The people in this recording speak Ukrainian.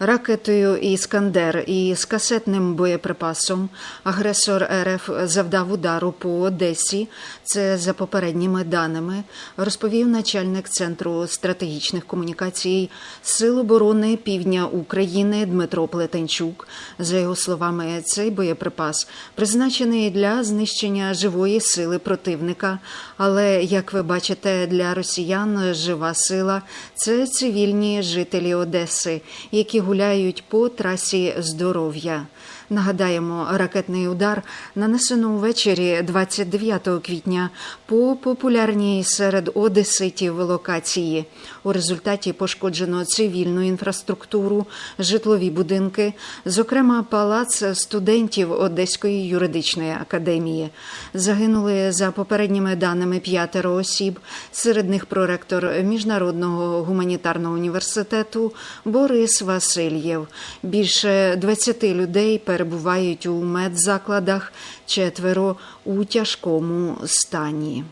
Ракетою Іскандер і з касетним боєприпасом агресор РФ завдав удару по Одесі. Це за попередніми даними, розповів начальник центру стратегічних комунікацій Сил оборони Півдня України Дмитро Плетенчук. За його словами, цей боєприпас призначений для знищення живої сили противника. Але як ви бачите, для росіян жива сила це цивільні жителі Одеси, які гуляють по трасі здоров'я. Нагадаємо, ракетний удар нанесено увечері 29 квітня по популярній серед одеситів локації. У результаті пошкоджено цивільну інфраструктуру, житлові будинки, зокрема палац студентів Одеської юридичної академії. Загинули за попередніми даними п'ятеро осіб, серед них проректор міжнародного гуманітарного університету Борис Васильєв. Більше 20 людей перебувають у медзакладах, четверо у тяжкому стані.